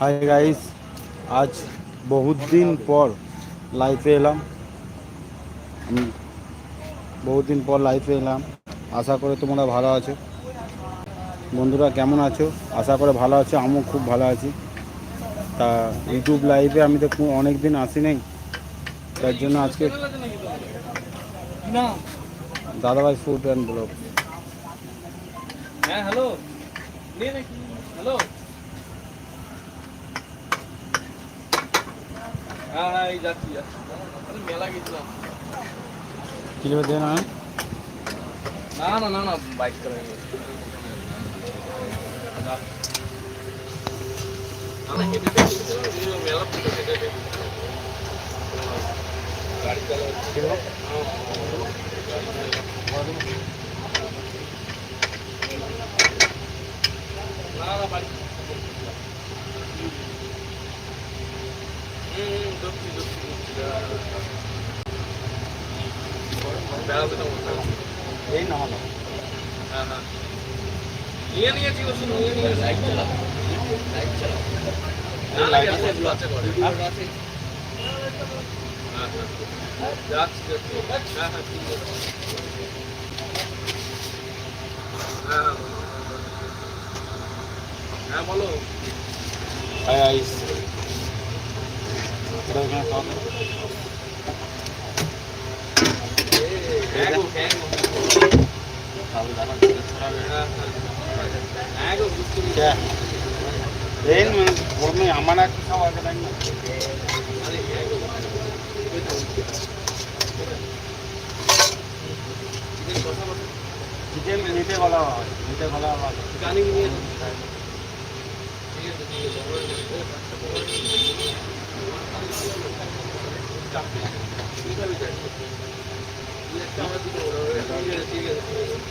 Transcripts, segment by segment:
Hi guys আজ বহুত দিন পর লাইফে এলাম। আমি বহুত দিন পর লাইফে এলাম। আশা করে তোমরা ভালো আছো। বন্ধুরা কেমন আছো? আশা করে ভালো আছো। আমিও খুব ভালো আছি। তা ইউটিউব লাইভে আমি তো অনেক দিন আসি নাই। তার জন্য আজকে দাদাভাই ফুড অ্যান্ড ব্লগ হ্যাঁ হ্যালো নিয়ে নাকি? হ্যালো? হ্যাঁ এই যাচ্ছি। যাচ্ছি মেলা গেছিলাম। কীভাবে দেন না না না না বাইক হেঁটে। গাড়ি চালাচ্ছি না না বাড়ি। এই না হ্যাঁ হ্যাঁ। নিয়ে নিয়েছি ওষুধ নিয়ে নিয়ে লাইট চালাও। লাইট চালাও। না লাইট আছে। আছে হ্যাঁ হ্যাঁ। হ্যাঁ হ্যাঁ হ্যাঁ হ্যাঁ হ্যাঁ বলো হাই আইস এটা ওখানে খাওয়া দাও। হ্যাঁ গো হ্যাঁ গো হ্যাঁ হ্যাঁ হ্যাঁ বলো। আমার একটা খাওয়া গেল না চিকেন নিতে বলা হয় নিতে গলা হয়। গানি নিয়ে ঠিক আছে ঠিক আছে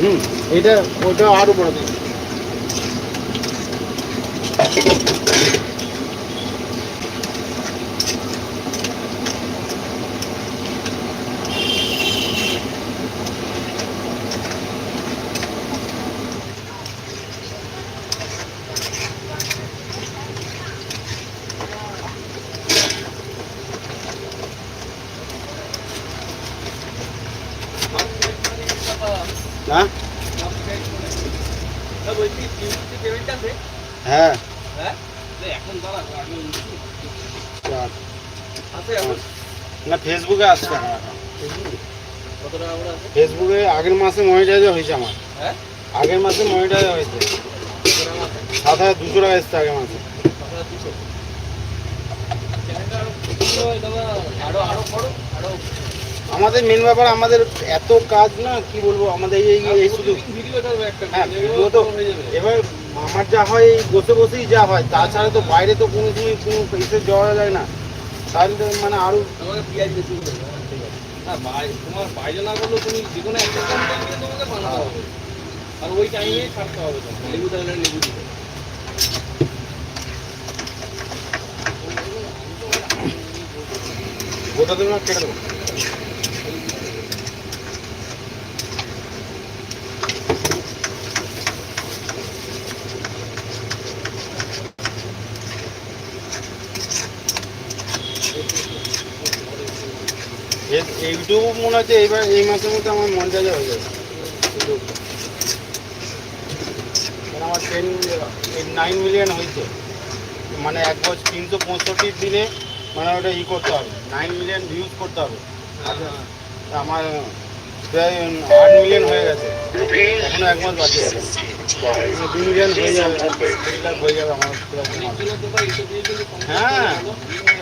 হুম এটা ওটা আরও বড় দিন না হ্যাঁ। এখন না ফেসবুকে আসছে ফেসবুকে আগের মাসে মনিটাইজ হয়েছে আমার। হ্যাঁ আগের মাসে মনিটাইজ হয়েছে। সাত হাজার দুশো টাকা এসছে আগের মাসে। আরও আরও করো আরও আমাদের মেন ব্যাপার আমাদের এত কাজ না কি বলব আমাদের এই এই শুধু একটা হ্যাঁ ভিডিও তো এবার আমার যা হয় এই বসে বসেই যা হয় তাছাড়া তো বাইরে তো কোনো সময় কোনো এসে যাওয়া যায় না। তাহলে মানে আরও তোমাকে পিঁয়াজ বেশি হ্যাঁ, তোমার বাইরে না করলেও তুমি যে কোনো একটা তোমাকে বানাতে হবে। আর ওই টাইমে ছাড়তে হবে তোমার লেবু থাকলে লেবু দিতে গোটা দেবো না কেটে দেবো। এইটুকু মনে হচ্ছে এইবার এই মাসের মধ্যে আমার মন যা হয়ে যাবে। ইউটিউব। আমার টেন নাইন মিলিয়ন হয়েছে। মানে এক বছর তিনশো পঁয়ষট্টি দিনে মানে ওটা ই করতে হবে। নাইন মিলিয়ন ভিউজ করতে হবে। আচ্ছা আমার হয়ে হয়ে হয়ে হ্যাঁ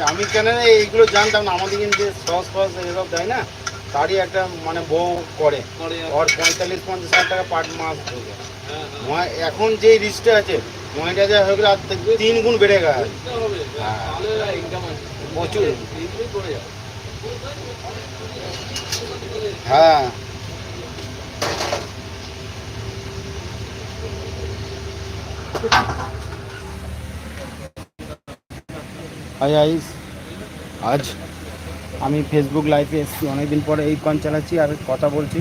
আমি কেন এইগুলো জানতাম না। আমাদের কিন্তু সস ফস এসব দেয় না? তারই একটা মানে বউ করে। ওর পঁয়তাল্লিশ, পঞ্চাশ হাজার টাকা পার মাস হয়ে ময়- এখন যে রিস্কটা আছে মহিলাদের হয়ে গেলে আর তিন গুণ বেড়ে গেছে প্রচুর। হ্যাঁ। হাই আইস আজ আমি ফেসবুক লাইভে এসেছি। অনেকদিন পরে এই কন চালাচ্ছি আর কথা বলছি।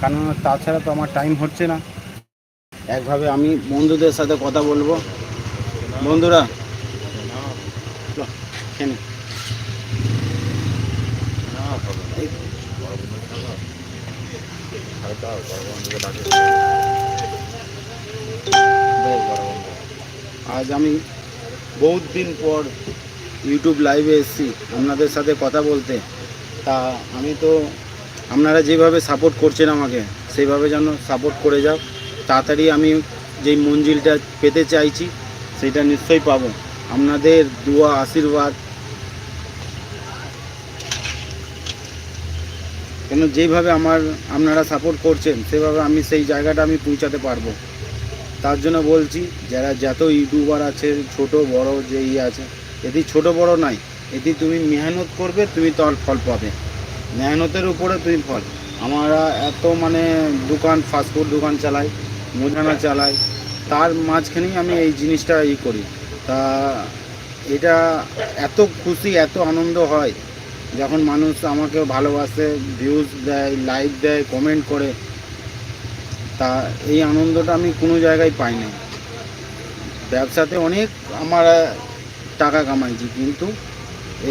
কারণ তাছাড়া তো আমার টাইম হচ্ছে না। একভাবে আমি বন্ধুদের সাথে কথা বলব। বন্ধুরা আজ আমি বহুত দিন পর ইউটিউব লাইভে এসেছি। আপনাদের সাথে কথা বলতে। তা আমি তো, আপনারা যেভাবে সাপোর্ট করছেন আমাকে, সেইভাবে যেন সাপোর্ট করে যাও তাড়াতাড়ি আমি যেই মঞ্জিলটা পেতে চাইছি, সেটা নিশ্চয়ই পাবো। আপনাদের দুয়া, আশীর্বাদ কেন যেইভাবে আমার, আপনারা সাপোর্ট করছেন, সেভাবে আমি সেই জায়গাটা আমি পৌঁছাতে পারব। তার জন্য বলছি, যারা যত ইউটিউবার আছে, ছোট, বড় যে ইয়ে আছে এটি ছোট, বড় নাই। এটি তুমি মেহনত করবে, তুমি তার ফল পাবে। মেহনতের উপরে তুমি ফল। আমরা এত মানে দোকান ফাস্টফুড দোকান চালাই, মুদিখানা চালাই, তার মাঝখানেই আমি এই জিনিসটা ই করি। তা এটা এত খুশি, এত আনন্দ হয় যখন মানুষ আমাকে ভালোবাসে ভিউজ দেয় লাইক দেয় কমেন্ট করে, তা এই আনন্দটা আমি কোনো জায়গায় পাই না ব্যবসাতে অনেক আমার টাকা কামাইছি, কিন্তু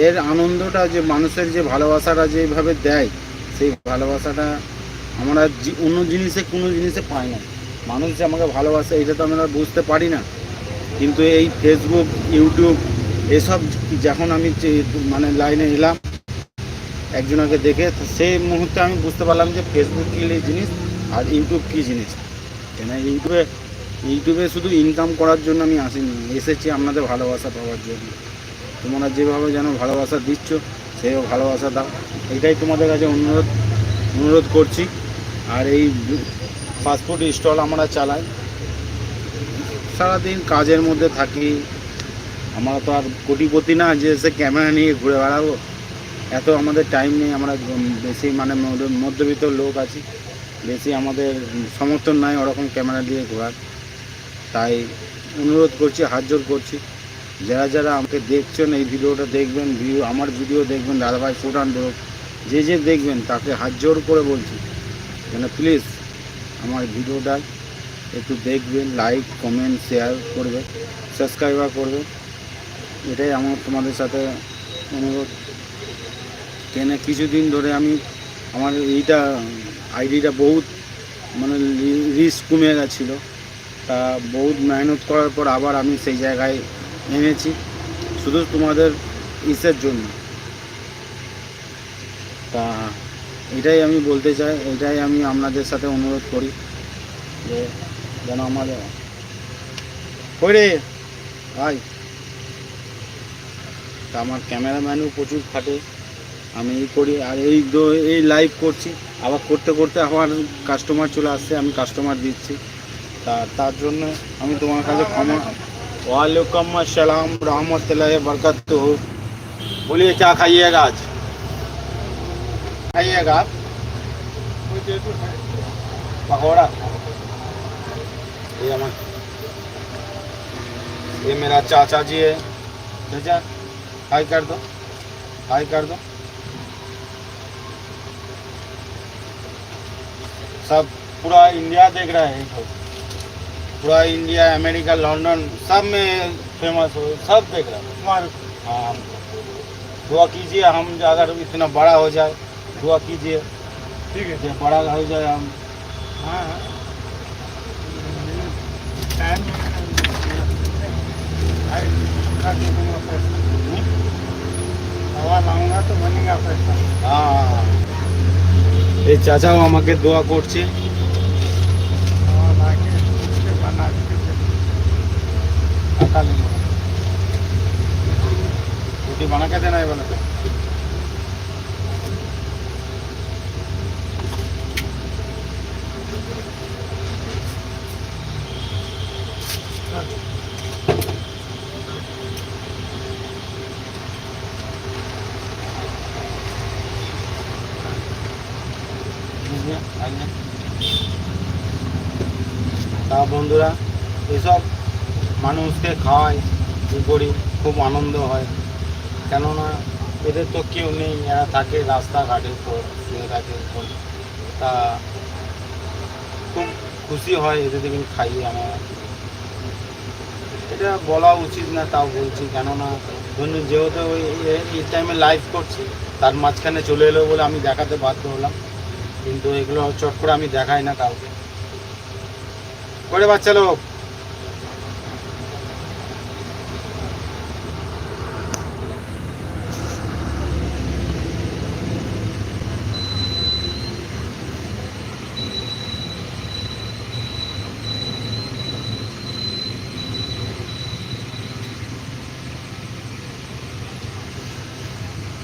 এর আনন্দটা যে মানুষের যে ভালোবাসাটা যেভাবে দেয়, সেই ভালোবাসাটা আমরা অন্য জিনিসে কোনো জিনিসে পাই না। মানুষ যে আমাকে ভালোবাসে, এটা তো আমরা বুঝতে পারি না। কিন্তু এই ফেসবুক ইউটিউব এসব যখন আমি মানে লাইনে এলাম একজনকে দেখে সেই মুহূর্তে আমি বুঝতে পারলাম যে ফেসবুক কী জিনিস আর ইউটিউব কী জিনিস। কেন ইউটিউবে ইউটিউবে শুধু ইনকাম করার জন্য আমি আসিনি, এসেছি আপনাদের ভালোবাসা পাওয়ার জন্য। তোমরা যেভাবে যেন ভালোবাসা দিচ্ছ সেভাবে ভালোবাসা দাও। এটাই তোমাদের কাছে অনুরোধ অনুরোধ করছি। আর এই ফাস্টফুড স্টল আমরা চালাই। সারাদিন কাজের মধ্যে থাকি। আমরা তো আর কোটিপতি না যে সে ক্যামেরা নিয়ে ঘুরে বেড়াবো। এত আমাদের টাইম নেই, আমরা বেশি মানে মধ্য- মধ্যবিত্ত লোক আছি, বেশি আমাদের সমর্থন নাই ওরকম ক্যামেরা দিয়ে ঘোরার। তাই অনুরোধ করছি হাত জোর করছি, যারা যারা আমাকে দেখছেন, এই ভিডিওটা দেখবেন ভিডিও আমার ভিডিও দেখবেন, দাদাভাই সুটান ব্লগ যে যে দেখবেন, তাকে হাত জোর করে বলছি, যেন প্লিজ আমার ভিডিওটা একটু দেখবেন লাইক কমেন্ট শেয়ার করবে সাবস্ক্রাইবার করবে এটাই আমার তোমাদের সাথে অনুরোধ। কেন কিছুদিন ধরে আমি আমার এইটা আইডিটা বহুত মানে রিস্ক কমে গেছিল। তা বহুত মেহনত করার পর আবার আমি সেই জায়গায় এনেছি। শুধু তোমাদের ইসের জন্য। তা এটাই আমি বলতে চাই, এটাই আমি আপনাদের সাথে অনুরোধ করি যে যেন আমার কই রে? ভাই। তা আমার ক্যামেরাম্যানও প্রচুর খাটে। আমি এই করি আর এই দো- এই লাইভ করছি আবার করতে করতে আমার কাস্টমার চলে আসছে আমি কাস্টমার দিচ্ছি তা তার জন্য আমি তোমার কাছে ক্ষমা ওয়ালাইকুম আসসালাম রহমতুল্লাহ बरकत हो बोलिए क्या खाइएगा आज खाइएगा आप पकौड़ा ये हमारा ये मेरा चाचा जी है चाचा हाय कर दो हाय कर दो सब पूरा इंडिया देख रहा है इसको पूरा इंडिया अमेरिका लंदन सब में फ़ेमस हो सब देख रहा है। हाँ दुआ कीजिए हम अगर इतना बड़ा हो जाए दुआ कीजिए। ठीक है। बड़ा हो जाए हम। हाँ हाँ। हवा लाऊँगा तो बनेगा पैसा হ্যাঁ এই চাচাও আমাকে দোয়া করছে। বানাকে দেয় না বানাতে তা বন্ধুরা, এসব মানুষকে খাওয়াই ই করি খুব আনন্দ হয়। কেননা এদের তো কেউ নেই, এরা থাকে রাস্তাঘাটে শুয়ে থাকে। তা খুব খুশি হয় এদের দিকে খাইয়ে আমার। এটা বলা উচিত না, তাও বলছি, কেননা ধরুন যেহেতু ওই এই টাইমে লাইভ করছি, তার মাঝখানে চলে এলো বলে আমি দেখাতে বাধ্য হলাম। কিন্তু এগুলো চট করে আমি দেখাই না কাউকে। করে বাচ্চা লোক